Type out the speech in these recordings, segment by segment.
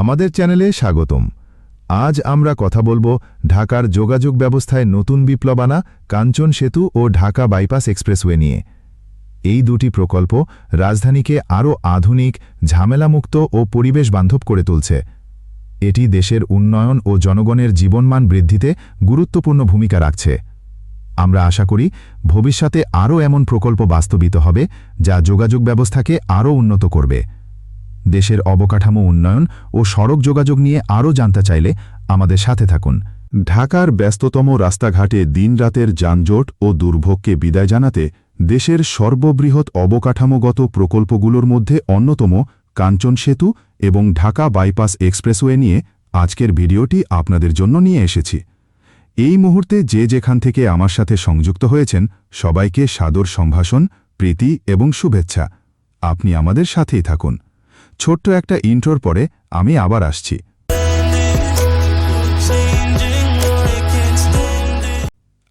আমাদের চ্যানেলে স্বাগতম। আজ আমরা কথা বলব ঢাকার যোগাযোগ ব্যবস্থায় নতুন বিপ্লব আনা কাঞ্চন সেতু ও ঢাকা বাইপাস এক্সপ্রেসওয়ে নিয়ে। এই দুটি প্রকল্প রাজধানীকে আরও আধুনিক, ঝামেলামুক্ত ও পরিবেশ বান্ধব করে তুলছে। এটি দেশের উন্নয়ন ও জনগণের জীবনমান বৃদ্ধিতে গুরুত্বপূর্ণ ভূমিকা রাখছে। আমরা আশা করি ভবিষ্যতে আরও এমন প্রকল্প বাস্তবিত হবে, যা যোগাযোগ ব্যবস্থাকে আরও উন্নত করবে। দেশের অবকাঠামো উন্নয়ন ও সড়ক যোগাযোগ নিয়ে আরও জানতে চাইলে আমাদের সাথে থাকুন। ঢাকার ব্যস্ততম রাস্তাঘাটে দিনরাতের যানজট ও দুর্ভোগকে বিদায় জানাতে দেশের সর্ববৃহৎ অবকাঠামোগত প্রকল্পগুলোর মধ্যে অন্যতম কাঞ্চন সেতু এবং ঢাকা বাইপাস এক্সপ্রেসওয়ে নিয়ে আজকের ভিডিওটি আপনাদের জন্য নিয়ে এসেছি। এই মুহূর্তে যে যেখান থেকে আমার সাথে সংযুক্ত হয়েছেন, সবাইকে সাদর সম্ভাষণ, প্রীতি এবং শুভেচ্ছা। আপনি আমাদের সাথেই থাকুন। ছোট্ট একটা ইন্ট্রোর পরে আমি আবার আসছি।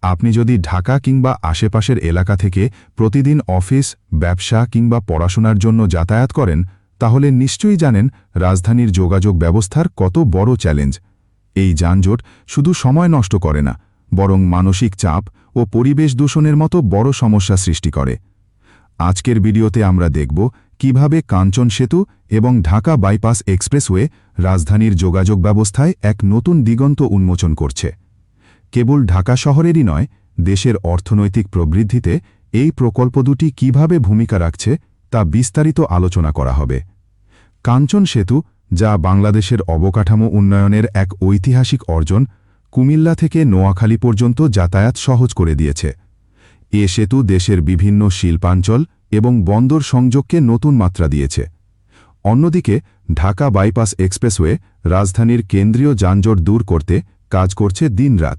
আপনি যদি ঢাকা কিংবা আশেপাশের এলাকা থেকে প্রতিদিন অফিস, ব্যবসা কিংবা পড়াশোনার জন্য যাতায়াত করেন, তাহলে নিশ্চয়ই জানেন রাজধানীর যোগাযোগ ব্যবস্থার কত বড় চ্যালেঞ্জ। এই যানজট শুধু সময় নষ্ট করে না, বরং মানসিক চাপ ও পরিবেশ দূষণের মতো বড় সমস্যা সৃষ্টি করে। আজকের ভিডিওতে আমরা দেখব কীভাবে কাঞ্চন সেতু এবং ঢাকা বাইপাস এক্সপ্রেসওয়ে রাজধানীর যোগাযোগ ব্যবস্থায় এক নতুন দিগন্ত উন্মোচন করছে। কেবল ঢাকা শহরেরই নয়, দেশের অর্থনৈতিক প্রবৃদ্ধিতে এই প্রকল্প দুটি কীভাবে ভূমিকা রাখছে তা বিস্তারিত আলোচনা করা হবে। কাঞ্চন সেতু, যা বাংলাদেশের অবকাঠামো উন্নয়নের এক ঐতিহাসিক অর্জন, কুমিল্লা থেকে নোয়াখালী পর্যন্ত যাতায়াত সহজ করে দিয়েছে। এ সেতু দেশের বিভিন্ন শিল্পাঞ্চল এবং বন্দর সংযোগকে নতুন মাত্রা দিয়েছে। অন্যদিকে, ঢাকা বাইপাস এক্সপ্রেসওয়ে রাজধানীর কেন্দ্রীয় যানজট দূর করতে কাজ করছে দিনরাত।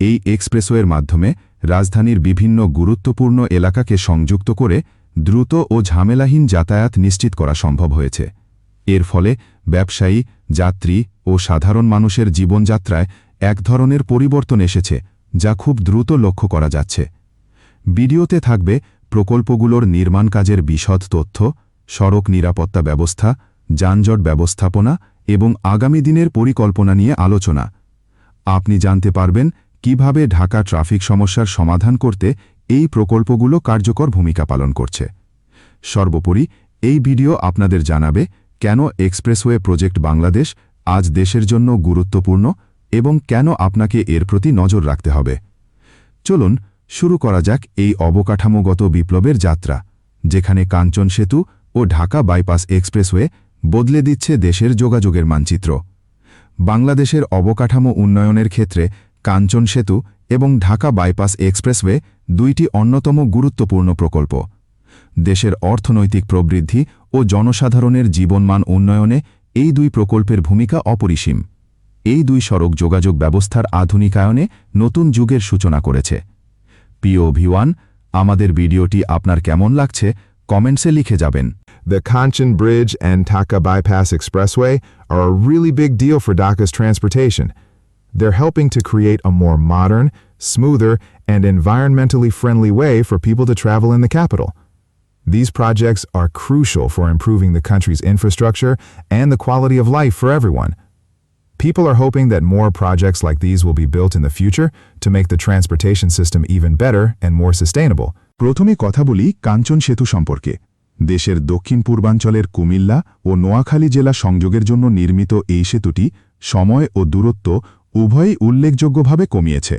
এই এক্সপ্রেসওয়ের মাধ্যমে রাজধানীর বিভিন্ন গুরুত্বপূর্ণ এলাকাকে সংযুক্ত করে দ্রুত ও ঝামেলাহীন যাতায়াত নিশ্চিত করা সম্ভব হয়েছে। এর ফলে ব্যবসায়ী, যাত্রী ও সাধারণ মানুষের জীবনযাত্রায় এক ধরনের পরিবর্তন এসেছে, যা খুব দ্রুত লক্ষ্য করা যাচ্ছে। ভিডিওতে থাকবে প্রকল্পগুলোর নির্মাণ কাজের বিশদ তথ্য, সড়ক নিরাপত্তা ব্যবস্থা, যানজট ব্যবস্থাপনা এবং আগামী দিনের পরিকল্পনা নিয়ে আলোচনা। আপনি জানতে পারবেন কীভাবে ঢাকা ট্রাফিক সমস্যার সমাধান করতে এই প্রকল্পগুলো কার্যকর ভূমিকা পালন করছে। সর্বোপরি, এই ভিডিও আপনাদের জানাবে কেন এক্সপ্রেসওয়ে প্রজেক্ট বাংলাদেশ আজ দেশের জন্য গুরুত্বপূর্ণ এবং কেন আপনাকে এর প্রতি নজর রাখতে হবে। চলুন শুরু করা যাক এই অবকাঠামোগত বিপ্লবের যাত্রা, যেখানে কাঞ্চন সেতু ও ঢাকা বাইপাস এক্সপ্রেসওয়ে বদলে দিচ্ছে দেশের যোগাযোগের মানচিত্র। বাংলাদেশের অবকাঠামো উন্নয়নের ক্ষেত্রে কাঞ্চন সেতু এবং ঢাকা বাইপাস এক্সপ্রেসওয়ে দুইটি অন্যতম গুরুত্বপূর্ণ প্রকল্প। দেশের অর্থনৈতিক প্রবৃদ্ধি ও জনসাধারণের জীবনমান উন্নয়নে এই দুই প্রকল্পের ভূমিকা অপরিসীম। এই দুই সড়ক যোগাযোগ ব্যবস্থার আধুনিকায়নে নতুন যুগের সূচনা করেছে। পিও ভিওয়ান আমাদের ভিডিওটি আপনার কেমন লাগছে কমেন্টসে লিখে যাবেন The Kanchan Bridge and Taka Bypass Expressway are a really big deal for Dhaka's transportation. They're helping to create a more modern, smoother, and environmentally friendly way for people to travel in the capital. These projects are crucial for improving the country's infrastructure and the quality of life for everyone. People are hoping that more projects like these will be built in the future to make the transportation system even better and more sustainable. প্রথমে কথা বলি কাঞ্চন সেতু সম্পর্কে। দেশের দক্ষিণ পূর্বাঞ্চলের কুমিল্লা ও নোয়াখালী জেলা সংযোগের জন্য নির্মিত এই সেতুটি সময় ও দূরত্ব উভয়ই উল্লেখযোগ্যভাবে কমিয়েছে।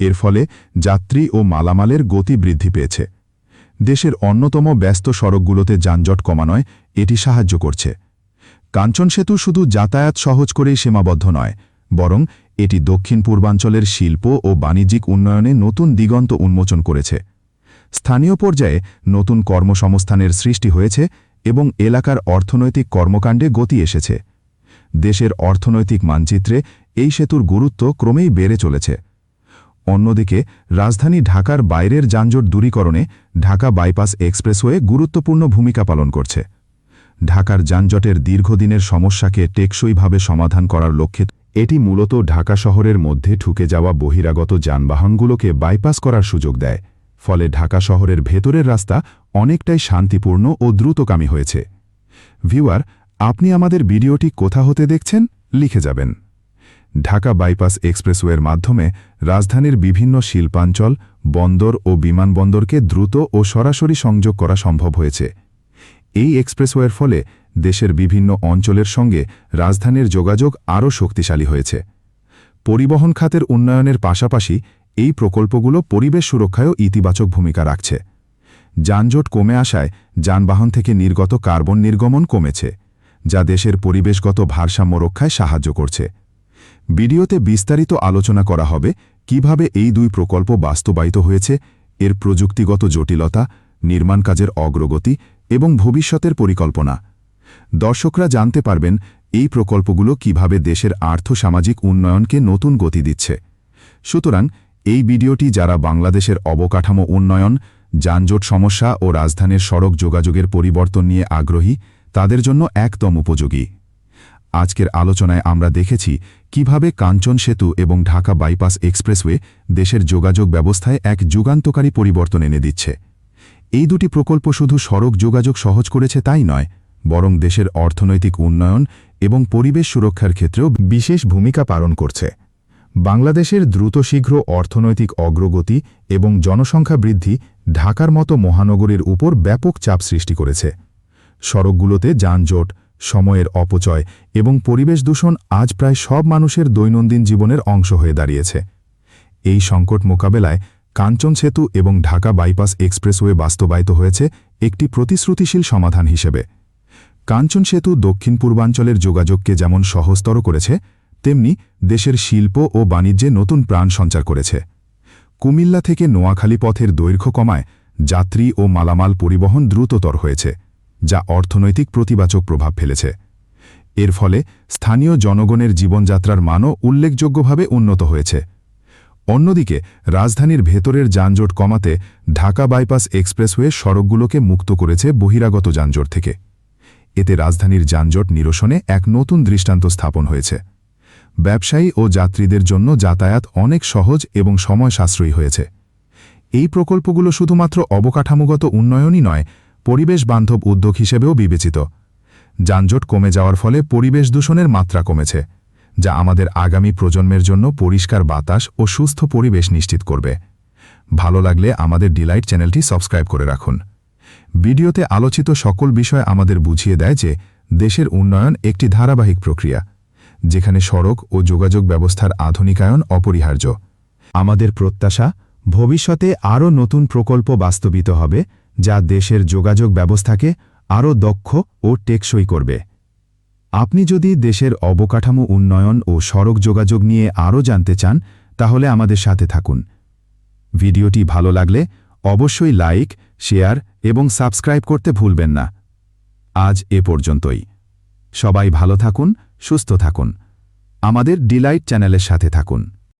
এর ফলে যাত্রী ও মালামালের গতি বৃদ্ধি পেয়েছে। দেশের অন্যতম ব্যস্ত সড়কগুলোতে যানজট কমানোয় এটি সাহায্য করছে। কাঞ্চন সেতু শুধু যাতায়াত সহজ করেই সীমাবদ্ধ নয়, বরং এটি দক্ষিণ পূর্বাঞ্চলের শিল্প ও বাণিজ্যিক উন্নয়নে নতুন দিগন্ত উন্মোচন করেছে। স্থানীয় পর্যায়ে নতুন কর্মসংস্থানের সৃষ্টি হয়েছে এবং এলাকার অর্থনৈতিক কর্মকাণ্ডে গতি এসেছে। দেশের অর্থনৈতিক মানচিত্রে এই সেতুর গুরুত্ব ক্রমেই বেড়ে চলেছে। অন্যদিকে, রাজধানী ঢাকার বাইরের যানজট দূরীকরণে ঢাকা বাইপাস এক্সপ্রেসওয়ে গুরুত্বপূর্ণ ভূমিকা পালন করছে। ঢাকার যানজটের দীর্ঘদিনের সমস্যাকে টেকসইভাবে সমাধান করার লক্ষ্যে এটি মূলত ঢাকা শহরের মধ্যে ঠুকে যাওয়া বহিরাগত যানবাহনগুলোকে বাইপাস করার সুযোগ দেয়, ফলে ঢাকা শহরের ভেতরের রাস্তা অনেকটাই শান্তিপূর্ণ ও দ্রুতকামী হয়েছে। ভিউয়ার, আপনি আমাদের ভিডিওটি কোথা হতে দেখছেন লিখে যাবেন। ঢাকা বাইপাস এক্সপ্রেসওয়ের মাধ্যমে রাজধানীর বিভিন্ন শিল্পাঞ্চল, বন্দর ও বিমানবন্দরকে দ্রুত ও সরাসরি সংযোগ করা সম্ভব হয়েছে। এই এক্সপ্রেসওয়ের ফলে দেশের বিভিন্ন অঞ্চলের সঙ্গে রাজধানীর যোগাযোগ আরও শক্তিশালী হয়েছে। পরিবহন খাতের উন্নয়নের পাশাপাশি এই প্রকল্পগুলো পরিবেশ সুরক্ষায়ও ইতিবাচক ভূমিকা রাখছে। যানজট কমে আসায় যানবাহন থেকে নির্গত কার্বন নির্গমন কমেছে, যা দেশের পরিবেশগত ভারসাম্য রক্ষায় সাহায্য করছে। ভিডিওতে বিস্তারিত আলোচনা করা হবে কীভাবে এই দুই প্রকল্প বাস্তবায়িত হয়েছে, এর প্রযুক্তিগত জটিলতা, নির্মাণ কাজের অগ্রগতি এবং ভবিষ্যতের পরিকল্পনা। দর্শকরা জানতে পারবেন এই প্রকল্পগুলো কীভাবে দেশের আর্থসামাজিক উন্নয়নকে নতুন গতি দিচ্ছে। সুতরাং এই ভিডিওটি যারা বাংলাদেশের অবকাঠামো উন্নয়ন, যানজট সমস্যা ও রাজধানীর সড়ক যোগাযোগের পরিবর্তন নিয়ে আগ্রহী, তাদের জন্য একদম উপযোগী। আজকের আলোচনায় আমরা দেখেছি কীভাবে কাঞ্চন সেতু এবং ঢাকা বাইপাস এক্সপ্রেসওয়ে দেশের যোগাযোগ ব্যবস্থায় এক যুগান্তকারী পরিবর্তন এনে দিচ্ছে। এই দুটি প্রকল্প শুধু সড়ক যোগাযোগ সহজ করেছে তাই নয়, বরং দেশের অর্থনৈতিক উন্নয়ন এবং পরিবেশ সুরক্ষার ক্ষেত্রেও বিশেষ ভূমিকা পালন করছে। বাংলাদেশের দ্রুত শীঘ্র অর্থনৈতিক অগ্রগতি এবং জনসংখ্যা বৃদ্ধি ঢাকার মতো মহানগরীর উপর ব্যাপক চাপ সৃষ্টি করেছে। সড়কগুলোতে যানজট, সময়ের অপচয় এবং পরিবেশ দূষণ আজ প্রায় সব মানুষের দৈনন্দিন জীবনের অংশ হয়ে দাঁড়িয়েছে। এই সংকট মোকাবেলায় কাঞ্চন সেতু এবং ঢাকা বাইপাস এক্সপ্রেসওয়ে বাস্তবায়িত হয়েছে একটি প্রতিশ্রুতিশীল সমাধান হিসেবে। কাঞ্চন সেতু দক্ষিণ পূর্বাঞ্চলের যোগাযোগকে যেমন সহজতর করেছে, তেমনি দেশের শিল্প ও বাণিজ্যে নতুন প্রাণ সঞ্চার করেছে। কুমিল্লা থেকে নোয়াখালী পথের দৈর্ঘ্য কমায় যাত্রী ও মালামাল পরিবহন দ্রুততর হয়েছে, যা অর্থনৈতিক প্রতিবাচক প্রভাব ফেলেছে। এর ফলে স্থানীয় জনগণের জীবনযাত্রার মানও উল্লেখযোগ্যভাবে উন্নত হয়েছে। অন্যদিকে, রাজধানীর ভেতরের যানজট কমাতে ঢাকা বাইপাস এক্সপ্রেসওয়ে সড়কগুলোকে মুক্ত করেছে বহিরাগত যানজট থেকে। এতে রাজধানীর যানজট নিরসনে এক নতুন দৃষ্টান্ত স্থাপন হয়েছে। ব্যবসায়ী ও যাত্রীদের জন্য যাতায়াত অনেক সহজ এবং সময় সাশ্রয়ী হয়েছে। এই প্রকল্পগুলো শুধুমাত্র অবকাঠামোগত উন্নয়নই নয়, পরিবেশ বান্ধব উদ্যোগ হিসেবেও বিবেচিত। যানজট কমে যাওয়ার ফলে পরিবেশ দূষণের মাত্রা কমেছে। যা আমাদের আগামী প্রজন্মের জন্য পরিষ্কার বাতাস ও সুস্থ পরিবেশ নিশ্চিত করবে। ভালো লাগলে আমাদের ডিলাইট চ্যানেলটি সাবস্ক্রাইব করে রাখুন। ভিডিওতে আলোচিত সকল বিষয় আমাদের বুঝিয়ে দেয় যে, দেশের উন্নয়ন একটি ধারাবাহিক প্রক্রিয়া, যেখানে সড়ক ও যোগাযোগ ব্যবস্থার আধুনিকায়ন অপরিহার্য। আমাদের প্রত্যাশা, ভবিষ্যতে আরও নতুন প্রকল্প বাস্তবিত হবে, যা দেশের যোগাযোগ ব্যবস্থাকে আরও দক্ষ ও টেকসই করবে। আপনি যদি দেশের অবকাঠামো উন্নয়ন ও সড়ক যোগাযোগ নিয়ে আরও জানতে চান, তাহলে আমাদের সাথে থাকুন। ভিডিওটি ভালো লাগলে অবশ্যই লাইক, শেয়ার এবং সাবস্ক্রাইব করতে ভুলবেন না। আজ এ পর্যন্তই। সবাই ভালো থাকুন, সুস্থ থাকুন। আমাদের ডিলাইট চ্যানেলের সাথে থাকুন।